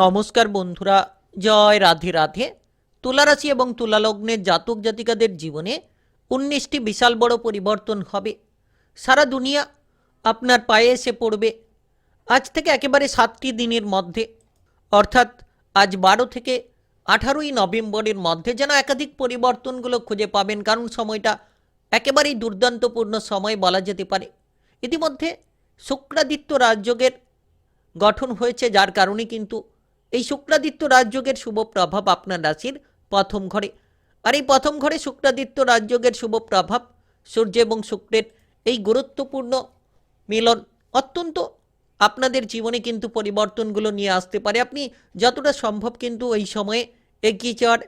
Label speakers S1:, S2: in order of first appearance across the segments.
S1: নমস্কার বন্ধুরা, জয় রাধে রাধে। তুলারাশি এবং তুলালগ্নের জাতক জাতিকাদের জীবনে উনিশটি বিশাল বড় পরিবর্তন হবে। সারা দুনিয়া আপনার পায়ে এসে পড়বে। আজ থেকে একেবারে সাতটি দিনের মধ্যে। অর্থাৎ আজ বারো থেকে আঠারোই নভেম্বরের মধ্যে যেন একাধিক পরিবর্তনগুলো খুঁজে পাবেন, কারণ সময়টা একেবারেই দুর্দান্তপূর্ণ সময় বলা যেতে পারে। ইতিমধ্যে শুক্রাদিত্য রাজযোগের গঠন হয়েছে, যার কারণে কিন্তু এই শুক্রাদিত্য রাজযোগের শুভ প্রভাব আপনার রাশির প্রথম ঘরে। আর এই প্রথম ঘরে শুক্রাদিত্য রাজযোগের শুভ প্রভাব সূর্য এবং শুক্রের এই গুরুত্বপূর্ণ মিলন অত্যন্ত আপনাদের জীবনে কিন্তু পরিবর্তনগুলো নিয়ে আসতে পারে। আপনি যতটা সম্ভব কিন্তু এই সময়ে এগিয়ে যাওয়ার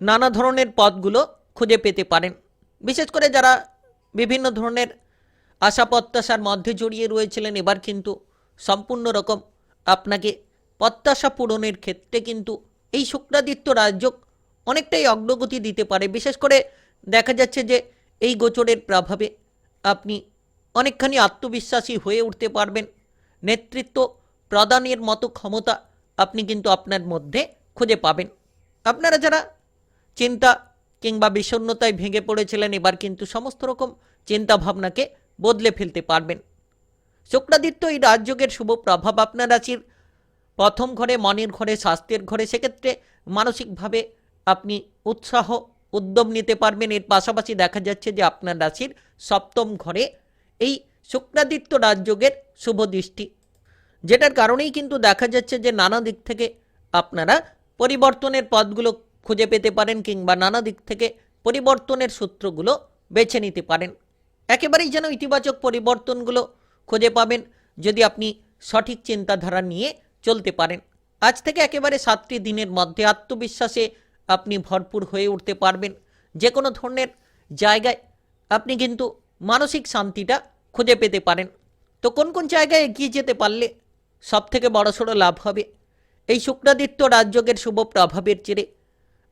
S1: নানা ধরনের পথগুলো খুঁজে পেতে পারেন। বিশেষ করে যারা বিভিন্ন ধরনের আশা প্রত্যাশার মধ্যে জড়িয়ে রয়েছিলেন, এবার কিন্তু সম্পূর্ণ রকম আপনাকে প্রত্যাশা পূরণের ক্ষেত্রে কিন্তু এই শুক্রাদিত্য রাজযোগ অনেকটাই অগ্রগতি দিতে পারে। বিশেষ করে দেখা যাচ্ছে যে এই গোচরের প্রভাবে আপনি অনেকখানি আত্মবিশ্বাসী হয়ে উঠতে পারবেন। নেতৃত্ব প্রদানের মতো ক্ষমতা আপনি কিন্তু আপনার মধ্যে খুঁজে পাবেন। আপনারা যারা চিন্তা কিংবা বিষণ্ণতায় ভেঙে পড়েছিলেন, এবার কিন্তু সমস্ত রকম চিন্তা ভাবনাকে বদলে ফেলতে পারবেন। শুক্রাদিত্য এই রাজযোগের শুভ প্রভাব আপনার রাশির প্রথম ঘরে, মনের ঘরে, স্বাস্থ্যের ঘরে, সেক্ষেত্রে মানসিকভাবে আপনি উৎসাহ, উদ্যম নিতে পারবেন। এর পাশাপাশি দেখা যাচ্ছে যে আপনার রাশির সপ্তম ঘরে এই শুক্রাদিত্য রাজযোগের শুভ দৃষ্টি, যেটার কারণেই কিন্তু দেখা যাচ্ছে যে নানা দিক থেকে আপনারা পরিবর্তনের পথগুলো খুঁজে পেতে পারেন কিংবা নানা দিক থেকে পরিবর্তনের সূত্রগুলো বেছে নিতে পারেন। একেবারেই যেন ইতিবাচক পরিবর্তনগুলো খুঁজে পাবেন। যদি আপনি সঠিক চিন্তাধারা নিয়ে চলতে পারেন। আজ থেকে একেবারে সাতটি দিনের মধ্যে আত্মবিশ্বাসে আপনি ভরপুর হয়ে উঠতে পারবেন। যে কোনো ধরনের জায়গায় আপনি কিন্তু মানসিক শান্তিটা খুঁজে পেতে পারেন। তো কোন কোন জায়গায় এগিয়ে যেতে পারলে সব থেকে বড়সড় লাভ হবে? এই শুক্রাদিত্য রাজযোগের শুভ প্রভাবের চেয়ে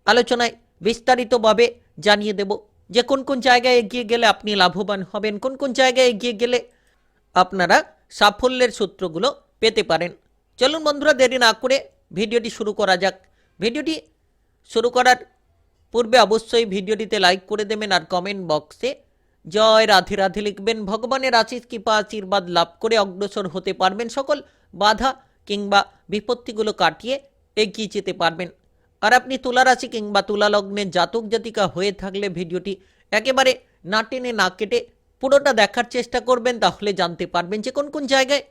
S1: আলোচনায় বিস্তারিতভাবে জানিয়ে দেব যে কোন কোন জায়গায় এগিয়ে গেলে আপনি লাভবান হবেন, কোন কোন জায়গায় এগিয়ে গেলে আপনারা সাফল্যের সূত্রগুলো পেতে পারেন। চলুন বন্ধুরা, দেরি না করে ভিডিওটি শুরু করা যাক। ভিডিওটি শুরু করার পূর্বে অবশ্যই ভিডিওটিতে লাইক করে দেবেন আর কমেন্ট বক্সে জয় রাধে রাধে লিখবেন। ভগবানের আশিস কৃপা, আশীর্বাদ লাভ করে অগ্রসর হতে পারবেন সকল বাধা কিংবা বিপত্তিগুলো কাটিয়ে এগিয়ে যেতে পারবেন। আর আপনি তুলা রাশি কিংবা তুলা লগ্নের জাতক জাতিকা হয়ে থাকলে ভিডিওটি একেবারে না টেনে না কেটে পুরোটা দেখার চেষ্টা করবেন, তাহলে জানতে পারবেন যে কোন কোন জায়গায়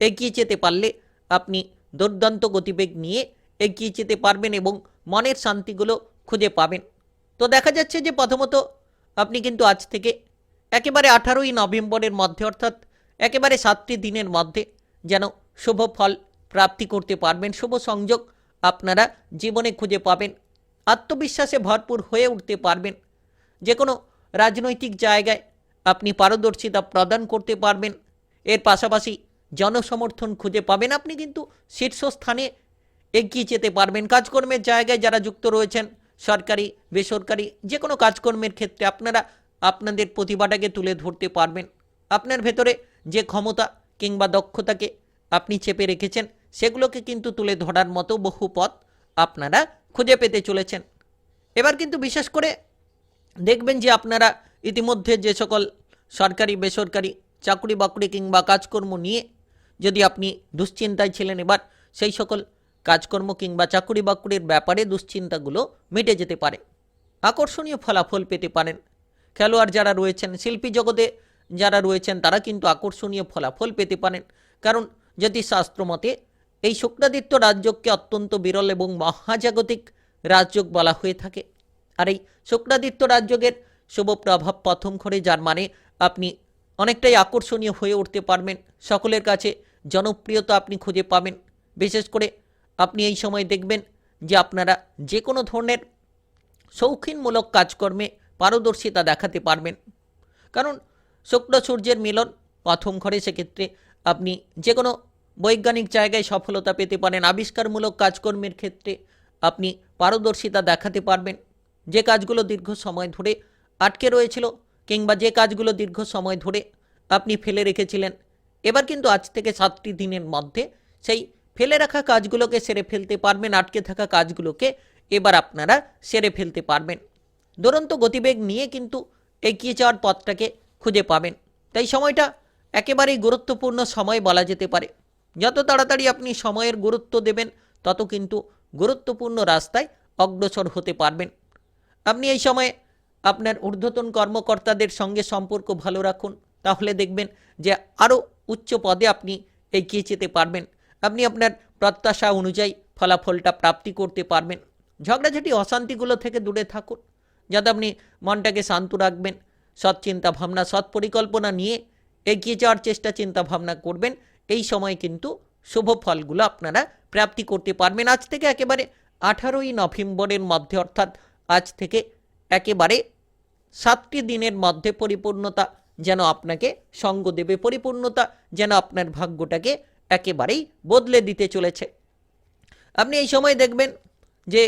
S1: এগিয়ে যেতে পারলে আপনি দুর্দান্ত গতিবেগ নিয়ে এগিয়ে যেতে পারবেন এবং মনের শান্তিগুলো খুঁজে পাবেন। তো দেখা যাচ্ছে যে প্রথমত আপনি কিন্তু আজ থেকে একেবারে আঠারোই নভেম্বরের মধ্যে, অর্থাৎ একেবারে সাতটি দিনের মধ্যে যেন শুভ ফল প্রাপ্তি করতে পারবেন, শুভ সংযোগ আপনারা জীবনে খুঁজে পাবেন, আত্মবিশ্বাসে ভরপুর হয়ে উঠতে পারবেন। যে কোনো রাজনৈতিক জায়গায় আপনি পারদর্শিতা প্রদান করতে পারবেন। এর পাশাপাশি জনসমর্থন খুঁজে পাবেন আপনি কিন্তু শীর্ষস্থানে এগিয়ে যেতে পারবেন। কাজকর্মের জায়গায় যারা যুক্ত রয়েছেন, সরকারি, বেসরকারি, যে কোনো কাজকর্মের ক্ষেত্রে আপনারা আপনাদের প্রতিভাটাকে তুলে ধরতে পারবেন। আপনার ভেতরে যে ক্ষমতা কিংবা দক্ষতাকে আপনি চেপে রেখেছেন, সেগুলোকে কিন্তু তুলে ধরার মতো বহু পথ আপনারা খুঁজে পেতে চলেছেন। এবার কিন্তু বিশেষ করে দেখবেন যে আপনারা ইতিমধ্যে যে সকল সরকারি, বেসরকারি চাকরি বাকরি কিংবা কাজকর্ম নিয়ে যদি আপনি দুশ্চিন্তায় ছিলেন এবার সেই সকল কাজকর্ম কিংবা চাকরি বাকরির ব্যাপারে দুশ্চিন্তাগুলো মিটে যেতে পারে। আকর্ষণীয় ফলাফল পেতে পারেন। খেলোয়াড় যারা রয়েছেন, শিল্পী জগতে যারা রয়েছেন, তারা কিন্তু আকর্ষণীয় ফলাফল পেতে পারেন। কারণ জ্যোতিষশাস্ত্র মতে, এই শুক্রাদিত্য রাজযোগকে অত্যন্ত বিরল এবং মহাজাগতিক রাজযোগ বলা হয়ে থাকে। আর এই শুক্রাদিত্য রাজযোগের শুভ প্রভাব প্রথম ঘরে, যার মানে আপনি অনেকটাই আকর্ষণীয় হয়ে উঠতে পারবেন। সকলের কাছে জনপ্রিয়তা আপনি খুঁজে পাবেন। বিশেষ করে আপনি এই সময় দেখবেন যে আপনারা যে কোনো ধরনের শৌখিনমূলক কাজকর্মে পারদর্শিতা দেখাতে পারবেন। কারণ শুক্র সূর্যের মিলন প্রথম ঘরে সেক্ষেত্রে আপনি যে কোনো বৈজ্ঞানিক জায়গায় সফলতা পেতে পারেন। আবিষ্কারমূলক কাজকর্মের ক্ষেত্রে আপনি পারদর্শিতা দেখাতে পারবেন। যে কাজগুলো দীর্ঘ সময় ধরে আটকে রয়েছিল কিংবা যে কাজগুলো দীর্ঘ সময় ধরে আপনি ফেলে রেখেছিলেন এবার কিন্তু আজ থেকে সাতটি দিনের মধ্যে সেই ফেলে রাখা কাজগুলোকে সেরে ফেলতে পারবেন, আটকে থাকা কাজগুলোকে এবার আপনারা সেরে ফেলতে পারবেন। দুরন্ত গতিবেগ নিয়ে কিন্তু এগিয়ে যাওয়ার পথটাকে খুঁজে পাবেন। তাই সময়টা একেবারেই গুরুত্বপূর্ণ সময় বলা যেতে পারে। যত তাড়াতাড়ি আপনি সময়ের গুরুত্ব দেবেন, তত কিন্তু গুরুত্বপূর্ণ রাস্তায় অগ্রসর হতে পারবেন। আপনি এই সময়ে আপনার ঊর্ধ্বতন কর্মকর্তাদের সঙ্গে সম্পর্ক ভালো রাখুন। তাহলে দেখবেন যে আরও উচ্চ পদে আপনি এগিয়ে যেতে পারবেন। আপনি আপনার প্রত্যাশা অনুযায়ী ফলাফলটা প্রাপ্তি করতে পারবেন। ঝগড়াঝাটি, অশান্তিগুলো থেকে দূরে থাকুন। যাতে আপনি মনটাকে শান্ত রাখবেন, সৎ চিন্তা ভাবনা সৎ পরিকল্পনা নিয়ে এগিয়ে যাওয়ার চেষ্টা চিন্তা ভাবনা করবেন। এই সময় কিন্তু শুভ ফলগুলো আপনারা প্রাপ্তি করতে পারবেন। আজ থেকে একেবারে আঠারোই নভেম্বরের মধ্যে, অর্থাৎ আজ থেকে একেবারে সাতটি দিনের মধ্যে পরিপূর্ণতা যেন আপনাকে সঙ্গ দেবে, পরিপূর্ণতা যেন আপনার ভাগ্যটাকে একেবারেই বদলে দিতে চলেছে। আপনি এই সময় দেখবেন যে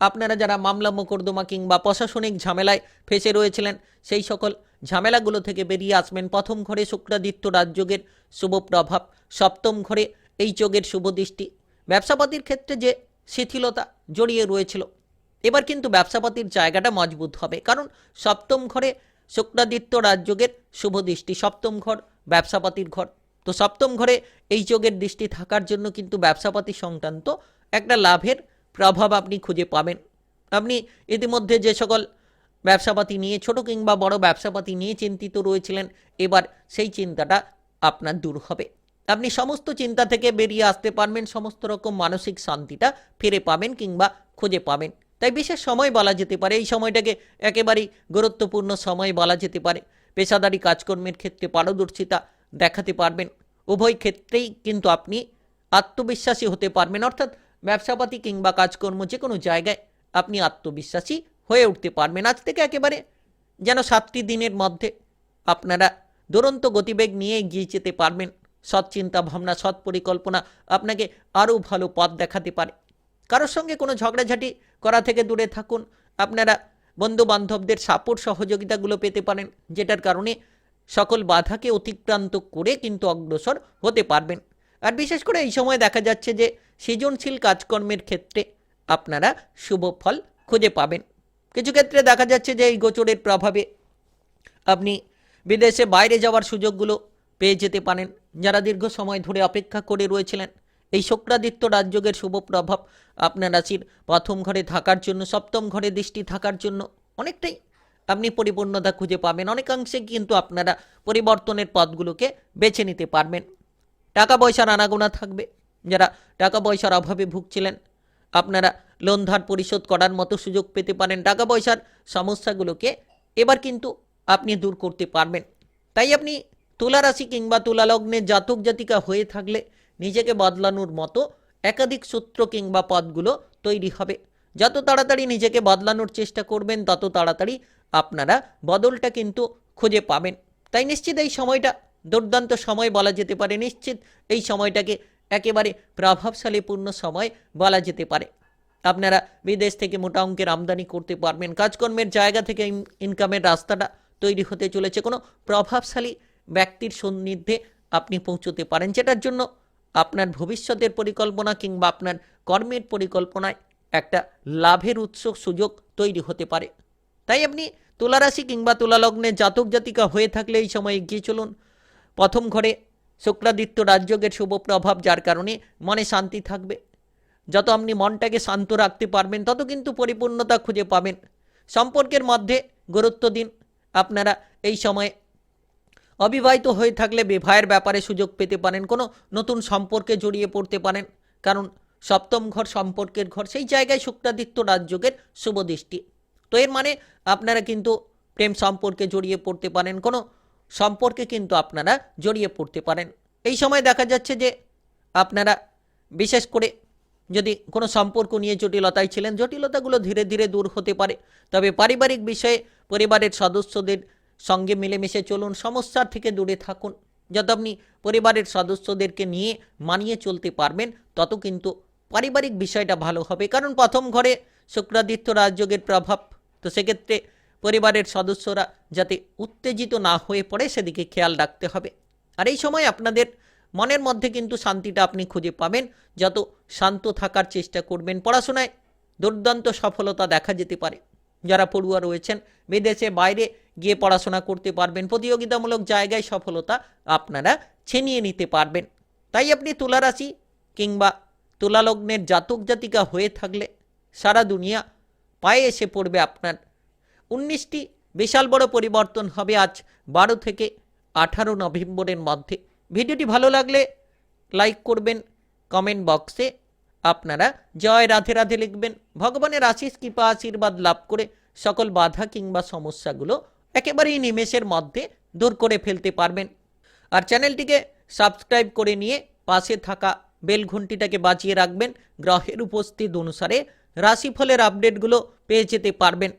S1: আপনারা যারা মামলা, মোকদ্দমা কিংবা প্রশাসনিক ঝামেলায় ফেসে রয়েছিলেন, সেই সকল ঝামেলাগুলো থেকে বেরিয়ে আসবেন। প্রথম ঘরে শুক্রাদিত্য রাজযোগের শুভ প্রভাব, সপ্তম ঘরে এই যোগের শুভ দৃষ্টি। ব্যবসাপাতির ক্ষেত্রে যে শিথিলতা জড়িয়ে রয়েছিল, এবার কিন্তু ব্যবসাপাতির জায়গাটা মজবুত হবে। কারণ সপ্তম ঘরে শুক্রাদিত্য রাজযোগের শুভ দৃষ্টি, সপ্তম ঘর, ব্যবসাপাতির ঘর। তো সপ্তম ঘরে এই যোগের দৃষ্টি থাকার জন্য কিন্তু ব্যবসাপাতি সংক্রান্ত একটা লাভের প্রভাব আপনি খুঁজে পাবেন। আপনি ইতিমধ্যে যে সকল ব্যবসাপাতি নিয়ে, ছোট কিংবা বড় ব্যবসাপাতি নিয়ে চিন্তিত রয়েছিলেন, এবার সেই চিন্তাটা আপনার দূর হবে। আপনি সমস্ত চিন্তা থেকে বেরিয়ে আসতে পারবেন, সমস্ত রকম মানসিক শান্তিটা ফিরে পাবেন কিংবা খুঁজে পাবেন। তাই বিশেষ সময় বলা যেতে পারে। এই সময়টাকে একেবারেই গুরুত্বপূর্ণ সময় বলা যেতে পারে। পেশাদারি কাজকর্মের ক্ষেত্রে পারদর্শিতা দেখাতে পারবেন। উভয় ক্ষেত্রেই কিন্তু আপনি আত্মবিশ্বাসী হতে পারবেন। অর্থাৎ ব্যবসাপাতি কিংবা কাজকর্ম যে কোনো জায়গায় আপনি আত্মবিশ্বাসী হয়ে উঠতে পারবেন। আজ থেকে একেবারে যেন সাতটি দিনের মধ্যে আপনারা দুরন্ত গতিবেগ নিয়ে এগিয়ে যেতে পারবেন। সৎ চিন্তা ভাবনা সৎ পরিকল্পনা আপনাকে আরও ভালো পথ দেখাতে পারে। কারোর সঙ্গে কোনো ঝগড়াঝাটি করা থেকে দূরে থাকুন। আপনারা বন্ধু বান্ধবদের সাপোর্ট সহযোগিতাগুলো পেতে পারেন, যেটার কারণে সকল বাধাকে অতিক্রান্ত করে কিন্তু অগ্রসর হতে পারবেন। আর বিশেষ করে এই সময় দেখা যাচ্ছে যে সৃজনশীল কাজকর্মের ক্ষেত্রে আপনারা শুভ ফল খুঁজে পাবেন। কিছু ক্ষেত্রে দেখা যাচ্ছে যে এই গোচরের প্রভাবে আপনি বিদেশে বাইরে যাওয়ার সুযোগগুলো পেয়ে যেতে পারেন। যারা দীর্ঘ সময় ধরে অপেক্ষা করে রয়েছিলেন এই শুক্রাদিত্য রাজযোগের শুভ প্রভাব আপনার রাশির প্রথম ঘরে থাকার জন্য, সপ্তম ঘরে দৃষ্টি থাকার জন্য অনেকটাই আপনি পরিপূর্ণতা খুঁজে পাবেন। অনেকাংশে কিন্তু আপনারা পরিবর্তনের পথগুলোকে বেছে নিতে পারবেন। টাকা পয়সার আনাগোনা থাকবে। যারা টাকা পয়সার অভাবে ভুগছিলেন, আপনারা লোন ধার পরিশোধ করার মতো সুযোগ পেতে পারেন। টাকা পয়সার সমস্যাগুলোকে এবার কিন্তু আপনি দূর করতে পারবেন। তাই আপনি তুলা রাশি কিংবা তুলা লগ্নের জাতক জাতিকা হয়ে থাকলে নিজেকে বদলানোর মতো একাধিক সূত্র কিংবা পদগুলো তৈরি হবে। যত তাড়াতাড়ি নিজেকে বদলানোর চেষ্টা করবেন, তত তাড়াতাড়ি আপনারা বদলটা কিন্তু খুঁজে পাবেন। তাই নিশ্চিত এই সময়টা, দুর্দান্ত সময় বলা যেতে পারে, নিশ্চিত এই সময়টাকে একেবারে প্রভাবশালীপূর্ণ সময় বলা যেতে পারে। আপনারা বিদেশ থেকে মোটা অঙ্কের আমদানি করতে পারবেন, কাজকর্মের জায়গা থেকে ইন- ইনকামের রাস্তাটা তৈরি হতে চলেছে। কোনো প্রভাবশালী ব্যক্তির সান্নিধ্যে আপনি পৌঁছতে পারেন, যেটার জন্য আপনার ভবিষ্যতের পরিকল্পনা কিংবা আপনার কর্মের পরিকল্পনায় একটা লাভের উৎস সুযোগ তৈরি হতে পারে। তাই আপনি তুলারাশি কিংবা তুলালগ্নে জাতক জাতিকা হয়ে থাকলে এই সময় এগিয়ে চলুন। প্রথম ঘরে শুক্রাদিত্য রাজযোগের শুভ প্রভাব যার কারণে মনে শান্তি থাকবে। যত আপনি মনটাকে শান্ত রাখতে পারবেন, তত কিন্তু পরিপূর্ণতা খুঁজে পাবেন। সম্পর্কের মধ্যে গুরুত্ব দিন। আপনারা এই সময়ে অবিবাহিত হয়ে থাকলে বিবাহের ব্যাপারে সুযোগ পেতে পারেন, কোনো নতুন সম্পর্কে জড়িয়ে পড়তে পারেন। কারণ সপ্তম ঘর সম্পর্কের ঘর, সেই জায়গায় শুক্রাদিত্য রাজযোগের শুভ দৃষ্টি। তো এর মানে আপনারা কিন্তু প্রেম সম্পর্কে জড়িয়ে পড়তে পারেন, কোনো সম্পর্কে কিন্তু আপনারা জড়িয়ে পড়তে পারেন। এই সময় দেখা যাচ্ছে যে আপনারা বিশেষ করে যদি কোনো সম্পর্ক নিয়ে জটিলতায় ছিলেন, জটিলতাগুলো ধীরে ধীরে দূর হতে পারে। তবে পারিবারিক বিষয়ে পরিবারের সদস্যদের সঙ্গে মিলেমিশে চলুন সমস্যার থেকে দূরে থাকুন। যত আপনি পরিবারের সদস্যদেরকে নিয়ে মানিয়ে চলতে পারবেন, তত কিন্তু পারিবারিক বিষয়টা ভালো হবে। কারণ প্রথম ঘরে শুক্রাদিত্য রাজযোগের প্রভাব। তো সেক্ষেত্রে পরিবারের সদস্যরা যাতে উত্তেজিত না হয়ে পড়ে, সেদিকে খেয়াল রাখতে হবে। আর এই সময় আপনাদের মনের মধ্যে কিন্তু শান্তিটা আপনি খুঁজে পাবেন। যত শান্ত থাকার চেষ্টা করবেন, পড়াশোনায় দুর্দান্ত সফলতা দেখা যেতে পারে। যারা পড়ুয়া রয়েছেন, বিদেশে, বাইরে গিয়ে পড়াশোনা করতে পারবেন। প্রতিযোগিতামূলক জায়গায় সফলতা আপনারা ছিনিয়ে নিতে পারবেন। তাই আপনি তুলারাশি কিংবা তুলালগ্নের জাতক জাতিকা হয়ে থাকলে সারা দুনিয়া পায়ে এসে পড়বে আপনার। উনিশটি বিশাল বড় পরিবর্তন হবে আজ বারো থেকে আঠারো নভেম্বরের মধ্যে। ভিডিওটি ভালো লাগলে লাইক করবেন, কমেন্ট বক্সে আপনারা জয় রাধে রাধে লিখবেন। ভগবানের আশিস কৃপা, আশীর্বাদ লাভ করে সকল বাধা কিংবা সমস্যাগুলো একেবারেই নিমেষের মধ্যে দূর করে ফেলতে পারবেন। আর চ্যানেলটিকে সাবস্ক্রাইব করে নিয়ে পাশে থাকা বেল ঘন্টিটাকে রাখবেন। গ্রহের উপস্থিত অনুসারে রাশিফলের আপডেটগুলো পেয়ে যেতে পারবেন।